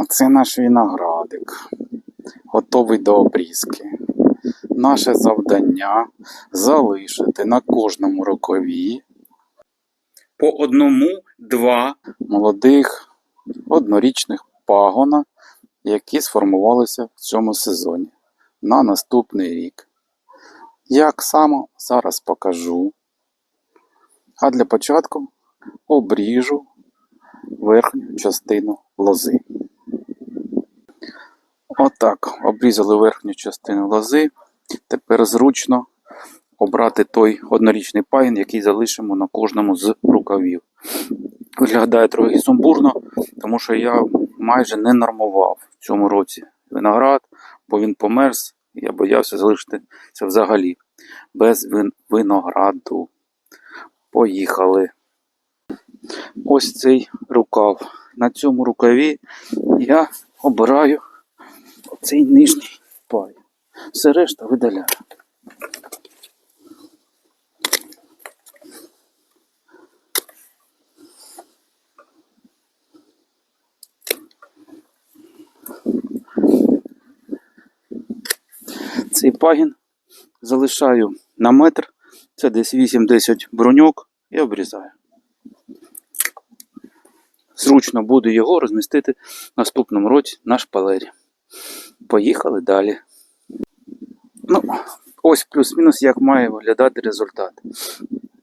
Оце наш виноградик, готовий до обрізки. Наше завдання залишити на кожному рокові по одному-два молодих однорічних пагона, які сформувалися в цьому сезоні на наступний рік. Як саме зараз покажу. А для початку обріжу верхню частину лози. Отак, обрізали верхню частину лози. Тепер зручно обрати той однорічний пагін, який залишимо на кожному з рукавів. Виглядає трохи сумбурно, тому що я майже не нормував в цьому році виноград, бо він померз, і я боявся залишити це взагалі без вин- винограду. Поїхали. Ось цей рукав. На цьому рукаві я обираю цей нижній пай. Все решта видаляю. Цей пагін залишаю на метр, це десь 8-10 бруньок і обрізаю. Зручно буде його розмістити в наступному році на шпалері. Поїхали далі. Ну, ось плюс-мінус, як має виглядати результат.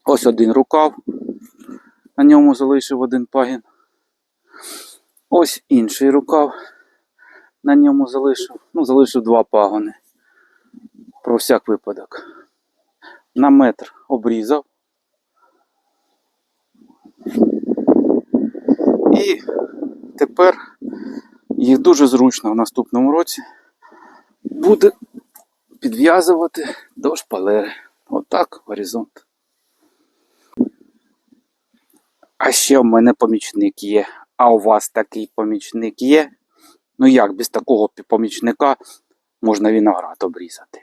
Ось один рукав, на ньому залишив один пагін. Ось інший рукав, на ньому залишив, ну, залишив два пагони. Про всяк випадок. На метр обрізав. І тепер їх дуже зручно в наступному році буде підв'язувати до шпалери. Отак горизонт. А ще в мене помічник є. А у вас такий помічник є? Ну як без такого помічника можна виноград обрізати?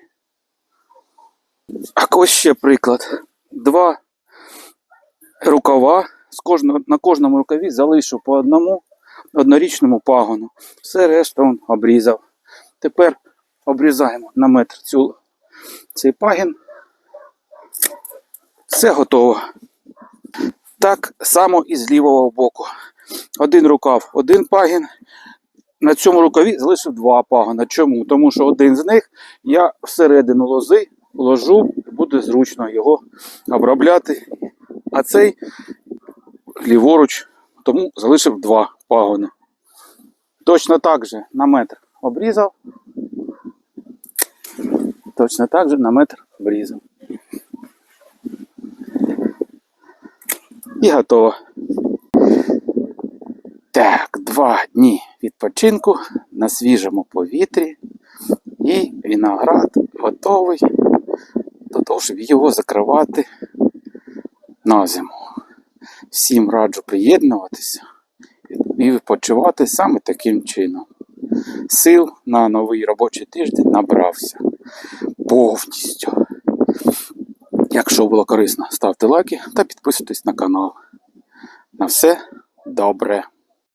А ось ще приклад. Два рукава з кожного, на кожному рукаві залишу по одному однорічному пагону. Все решта он обрізав. Тепер обрізаємо на метр цю, цей пагін. Все готово. Так само і з лівого боку. Один рукав, один пагін. На цьому рукаві залишив два пагона. Чому? Тому що один з них я всередину лози ложу, буде зручно його обробляти. А цей ліворуч, тому залишив два пагони. Точно так же на метр обрізав. Точно так же на метр обрізав. І готово. Так, два дні відпочинку на свіжому повітрі. І виноград готовий до того, щоб його закривати на зиму. Всім раджу приєднуватися і відпочивати саме таким чином. Сил на новий робочий тиждень набрався повністю. Якщо було корисно, ставте лайки та підписуйтесь на канал. На все добре.